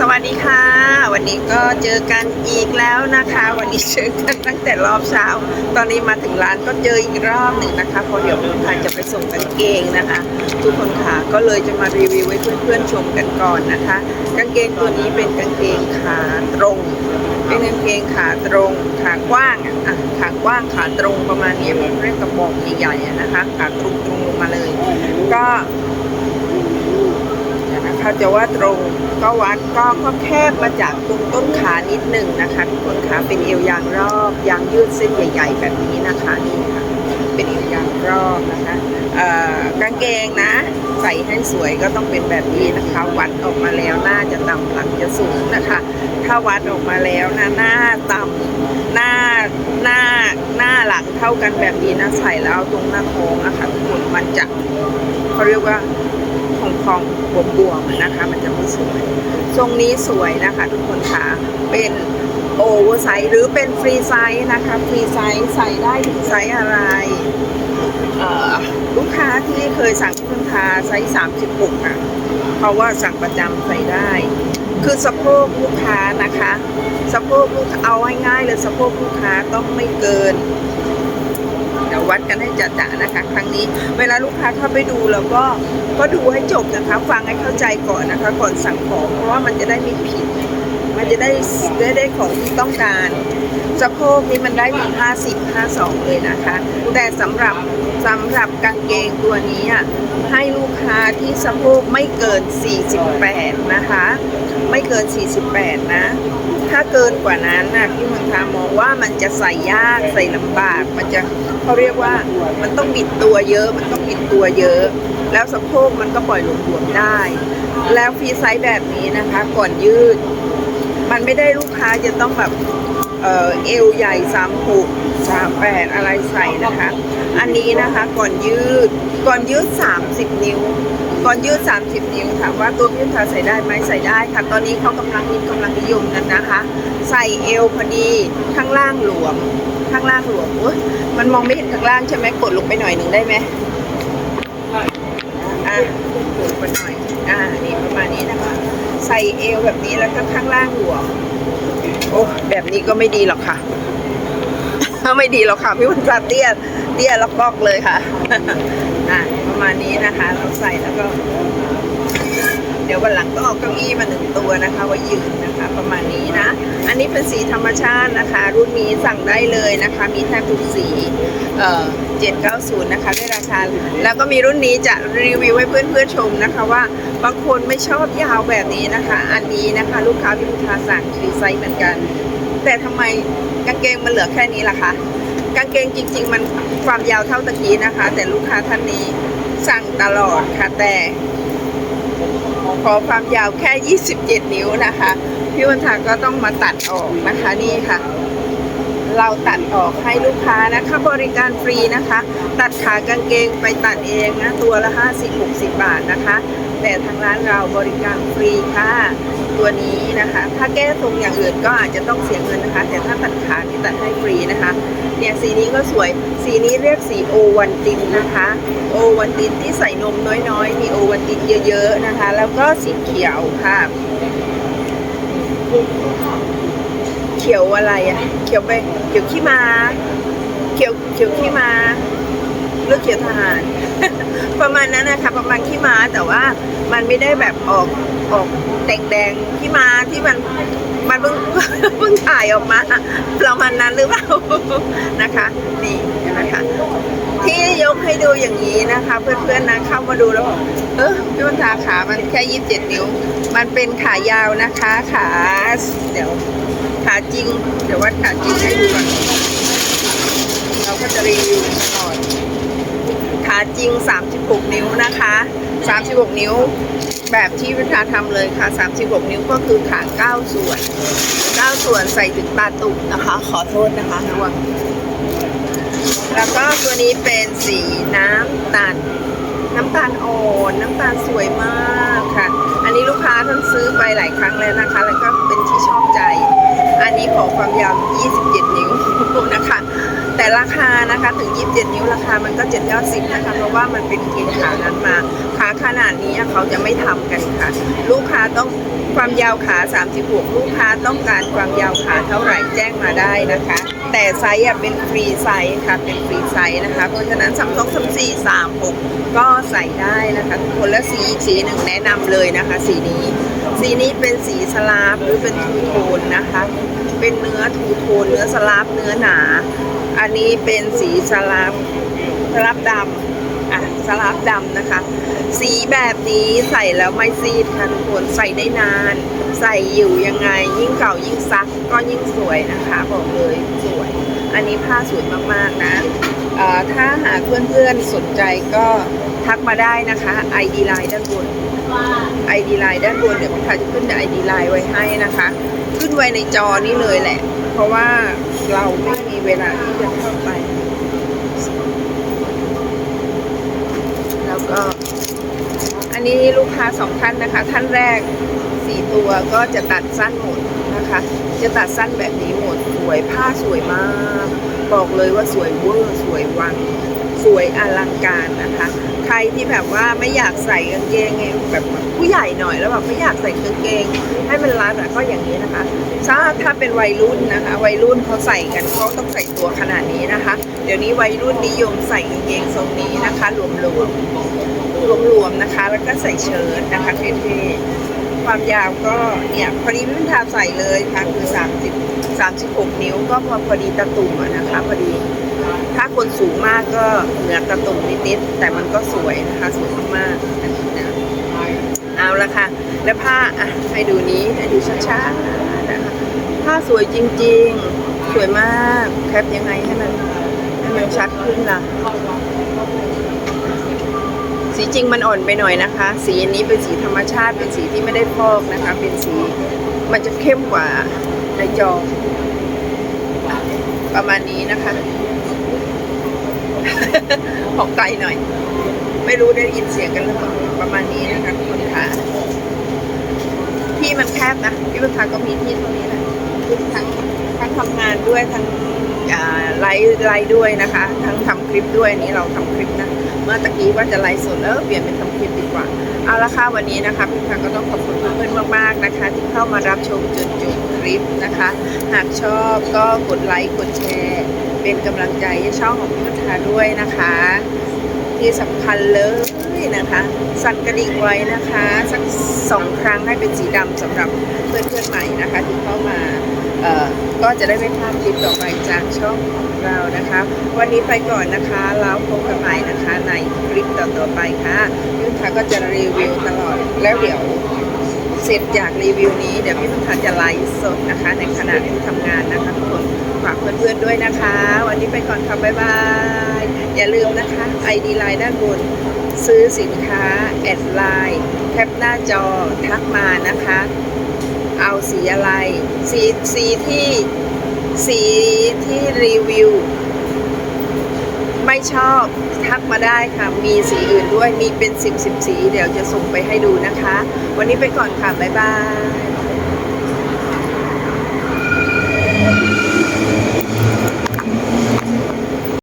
สวัสดีค่ะ วันนี้ก็เจอกันอีกแล้วนะคะ วันนี้เจอกันตั้งแต่รอบเช้า ตอนนี้มาถึงร้านก็เจออีกรอบหนึ่งนะคะพราะเดี๋ยวคุณค่ะจะไปส่งกางเกงนะคะ ทุกคนค่ะก็เลยจะมารีวิวให้เพื่อนๆชมกันก่อนนะคะ กางเกงตัวนี้เป็นกางเกงขาตรง เป็นกางเกงขาตรงขากว้างอะขากว้างขาตรงประมาณนี้มันเรียกกระบอกใหญ่ๆนะคะขาตรงตรงๆลงมาเลย ก็ นะคะจะว่าตรงก็วัดก็ก็แคบมาจากตรงต้นขานิดหนึ่งนะคะทุกคนคะเป็นเอวยางรอบยางยืดเส้นใหญ่ ๆ แบบนี้นะคะนี่ค่ะเป็นเอวยางรอบนะคะเอ่อกางเกงนะ ใส่ให้สวยก็ต้องเป็นแบบนี้นะคะ วัดออกมาแล้วหน้าจะต่ำหลังจะสูงนะคะ ถ้าวัดออกมาแล้วนะหน้าต่ำหน้าหน้าหน้าหลังเท่ากันแบบนี้นะใส่แล้วตรงหน้าท้องนะคะทุกคนมันจะเขาเรียกว่า พองพองบวบวมนะคะ มันจะไม่สวย ทรงนี้สวยนะคะทุกคนคะเป็นโอเวอร์ไซส์หรือเป็นฟรีไซส์นะคะ ฟรีไซส์ใส่ได้ถึงไซส์อะไรลูกค้าที่เคยสั่งที่เมืองทาไซส์36อะ เพราะว่าสั่งประจำใส่ได้ คือสะโพกลูกค้านะคะ สะโพกลูกเอาง่ายๆเลยสะโพกลูกค้าต้องไม่เกินี๋ยววัดกันให้จัดๆนะคะ ครั้งนี้เวลาลูกค้าเข้าไปดูแล้วก็ก็ดูให้จบนะคะ ฟังให้เข้าใจก่อนนะคะ ก่อนสั่งของเพราะว่ามันจะได้ไม่ผิด มันจะได้ได้ได้ของที่ต้องการสะโพกนี้มันได้ถึง50 52 เลยนะคะ แต่สำหรับสำหรับกางเกงตัวนี้อะให้ลูกค้าที่สะโพกไม่เกิน 48 นะคะ ไม่เกิน 48 นะ ถ้าเกินกว่านั้นนะพี่มนทามองว่ามันจะใส่ยากใส่ลำบาก มันจะเขาเรียกว่ามันต้องบิดตัวเยอะ มันต้องบิดตัวเยอะ แล้วสะโพกมันก็ปล่อยหลวมๆได้ แล้วฟรีไซส์แบบนี้นะคะ ก่อนยืด มันไม่ได้ลูกค้าจะต้องแบบเออเอวใหญ่สามหก สามแปดอะไรใส่นะคะ อันนี้นะคะก่อนยืดก่อนยืด30นิ้ว ก่อนยืด30นิ้วถามว่าตัวพี่ทาใส่ได้ไหมใส่ได้ค่ะ ตอนนี้เขากำลังนิดกำลังนิยมกันนะคะ ใส่เอวพอดีข้างล่างหลวมข้างล่างหลวมโอ๊ยมันมองไม่เห็นข้างล่างใช่ไหมกดลงไปหน่อยหนึ่งได้ไหมอะกดไปหน่อยอ่านี่ประมาณนี้นะคะ ใส่เอวแบบนี้แล้วก็ข้างล่างหลวมโอ้แบบนี้ก็ไม่ดีหรอกค่ะ ไม่ดีหรอกค่ะพี่วันจัดเตี้ยเตี้ยแล้วบอกเลยค่ะอะประมาณนี้นะคะ เราใส่แล้วก็ เดี๋ยววันหลังก็เอาเก้าอี้มาหนึ่งตัวนะคะไว้ยืนนะคะ ประมาณนี้นะ อันนี้เป็นสีธรรมชาตินะคะ รุ่นนี้สั่งได้เลยนะคะ มีแทบทุกสีเอ่อ790 นะคะด้วยราคา แล้วก็มีรุ่นนี้จะรีวิวให้เพื่อนๆชมนะคะว่าบางคนไม่ชอบยาวแบบนี้นะคะ อันนี้นะคะ ลูกค้าพิมพ์ทาสั่งฟรีไซส์เหมือนกัน แต่ทำไมกางเกงมันเหลือแค่นี้ล่ะคะ กางเกงจริง ๆ มันความยาวเท่าตะกี้นะคะ แต่ลูกค้าท่านนี้สั่งตลอดค่ะแต่ ขอความยาวแค่ 27 นิ้วนะคะ พี่วันทาก็ต้องมาตัดออกนะคะนี่ค่ะ เราตัดออกให้ลูกค้านะคะบริการฟรีนะคะ ตัดขากางเกงไปตัดเองนะตัวละ 50-60 บาทนะคะ แต่ทางร้านเราบริการฟรีค่ะ ตัวนี้นะคะ ถ้าแก้ทรงอย่างอื่นก็อาจจะต้องเสียเงินนะคะ แต่ถ้าตัดขาที่ตัดให้ฟรีนะคะ เนี่ยสีนี้ก็สวย สีนี้เรียกสีโอวันตินนะคะ โอวันตินที่ใส่นมน้อยๆ มีโอวันตินเยอะๆนะคะ แล้วก็สีเขียวค่ะเขียวอะไรอะเขียวไปเขียวขี้มา เขียวเขียวขี้มา หรือกเขียวทหาร ประมาณนั้นนะคะประมาณขี้ม้าแต่ว่ามันไม่ได้แบบออกออกแดงๆขี้ม้าที่มันมันเพิ่งเพิ่งถ่ายออกมาประมาณนั้นหรือเปล่านะคะนี่นไหมคะที่ยกให้ดูอย่างนี้นะคะ เพื่อนๆนะเข้ามาดูแล้วบอกเออพี่วันทาขามันแค่ยี่สิบเจ็ดนิ้ว มันเป็นขายาวนะคะขาเดี๋ยวขาจริง เดี๋ยววัดขาจริงให้ดูก่อนเราก็จะรีวิวตลอด จริง 36 นิ้วนะคะ 36 นิ้ว แบบที่วิทาทำเลยค่ะ 36 นิ้วก็คือขา9ส่วน 9 ส่วนใส่ถึงตาตุ่มนะคะ ขอโทษนะคะระวังแล้วก็ตัวนี้เป็นสีน้ำตาลน้ำตาลอ่อนน้ำตาลสวยมากค่ะ อันนี้ลูกค้าท่านซื้อไปหลายครั้งแล้วนะคะ แล้วก็เป็นที่ชอบใจ อันนี้ขอความยาว 27 นิ้วนะคะ แต่ราคา นะคะถึง 27 นิ้วราคามันก็ 790นะคะเพราะว่ามันเป็นเกณฑ์ขานั้นมาขาขนาดนี้เขาจะไม่ทำกันค่ะ ลูกค้าต้องความยาวขา 36 ลูกค้าต้องการความยาวขาเท่าไหร่แจ้งมาได้นะคะ แต่ไซส์เป็นฟรีไซส์ค่ะเป็นฟรีไซส์นะคะ เพราะฉะนั้น3 2 3 4 3 6ก็ใส่ได้นะคะทุกคนและสีอีกสีหนึ่งแนะนำเลยนะคะ สีนี้ สีนี้เป็นสีสลาฟหรือเป็นทูโทนนะคะ เป็นเนื้อทูโทนเนื้อสลาฟเนื้อหนา นนี้เป็นสีสลาฟสลาฟดำอะสลาฟดำนะคะ สีแบบนี้ใส่แล้วไม่ซีดค่ะทุกคนใส่ได้นาน ใส่อยู่ยังไง ยิ่งเก่ายิ่งซักก็ยิ่งสวยนะคะบอกเลยสวย อันนี้ผ้าสวยมากๆนะเอ่อถ้าหาเพื่อนๆสนใจก็ทักมาได้นะคะ ID line ด้านบน ID line ด้านบนเดี๋ยวผมพาจะขึ้น ID line ไว้ให้นะคะ ขึ้นไว้ในจอนี้เลยแหละ เพราะว่าเราไม่ มีเวลาที่จะเข้าไป แล้วก็ อันนี้ลูกค้าสองท่านนะคะ ท่านแรกสี่ตัวก็จะตัดสั้นหมดนะคะ จะตัดสั้นแบบนี้หมดสวยผ้าสวยมาก บอกเลยว่าสวยเวอร์สวยวัง สวยอลังการนะคะ ใครที่แบบว่าไม่อยากใส่กางเกงไงแบบผู้ใหญ่หน่อยแล้วแบบไม่อยากใส่กางเกง ให้มันรัดอะก็อย่างนี้นะคะถ้าถ้าเป็นวัยรุ่นนะคะ วัยรุ่นเขาใส่กันเขาต้องใส่ตัวขนาดนี้นะคะ เดี๋ยวนี้วัยรุ่นนิยมใส่กางเกงทรงนี้นะคะรวมๆรวมๆนะคะ แล้วก็ใส่เชิ้ตนะคะเท่ๆ ความยาวก็เนี่ยพอดีพี่พิมทาใส่เลยค่ะคือ30 36 นิ้วก็พอพอดีตะตุ่มนะคะพอดีถ้าคนสูงมากก็เหนือตะตุ่มนิดๆแต่มันก็สวยนะคะสวยมากๆอันนี้นะเอาละค่ะ แล้วผ้าอะให้ดูนี้ให้ดูช้าๆนะคะผ้าสวยจริงๆ สวยมากแคปยังไงให้มันให้มันชัดขึ้นล่ะ สีจริงมันอ่อนไปหน่อยนะคะ สีอันนี้เป็นสีธรรมชาติ เป็นสีที่ไม่ได้พอกนะคะ เป็นสีมันจะเข้มกว่าในจอประมาณนี้นะคะออกไกลหน่อย ไม่รู้ได้ยินเสียงกันหรือเปล่าประมาณนี้นะคะทุกคนค่ะที่มันแคบนะพี่บุญพาก็มีที่ตรงนี้นะทั้งทั้งทำงานด้วยทั้ง ไลฟ์ไลฟ์ด้วยนะคะ ทั้งทำคลิปด้วยนี้เราทำคลิปนะ เมื่อตะกี้ว่าจะไลฟ์สดแล้วเปลี่ยนเป็นทำคลิปดีกว่า เอาละค่ะวันนี้นะคะพี่พังก็ต้องขอบคุณเพื่อนๆมาก ๆนะคะ ที่เข้ามารับชมจนจบคลิปนะคะ หากชอบก็กดไลค์กดแชร์ เป็นกำลังใจให้ช่องของพี่พัฒนาด้วยนะคะ ที่สำคัญเลยนะคะ สั่นกระดิ่งไว้นะคะสักสองครั้งให้เป็นสีดำสำหรับเพื่อนๆใหม่นะคะที่เข้ามา ก็จะได้ไม่พลาดคลิปต่อไปจากช่องของเรานะคะ วันนี้ไปก่อนนะคะแล้วพบกันใหม่นะคะในคลิปต่อๆไปค่ะพี่พัฒนาก็จะรีวิวตลอดแล้วเดี๋ยวเสร็จจากรีวิวนี้เดี๋ยวพี่พัฒนาจะไลฟ์สดนะคะ ในขณะที่ทำงานนะคะทุกคนฝากเพื่อนๆด้วยนะคะ วันนี้ไปก่อนค่ะบ๊ายบายอย่าลืมนะคะ ID ไลน์ด้านบนซื้อสินค้าแอดไลน์แคปหน้าจอทักมานะคะ เอาสีอะไร สีสีที่สีที่รีวิว ไม่ชอบทักมาได้ค่ะ มีสีอื่นด้วยมีเป็นสิบสิบสี เดี๋ยวจะส่งไปให้ดูนะคะ วันนี้ไปก่อนค่ะ บ๊ายบาย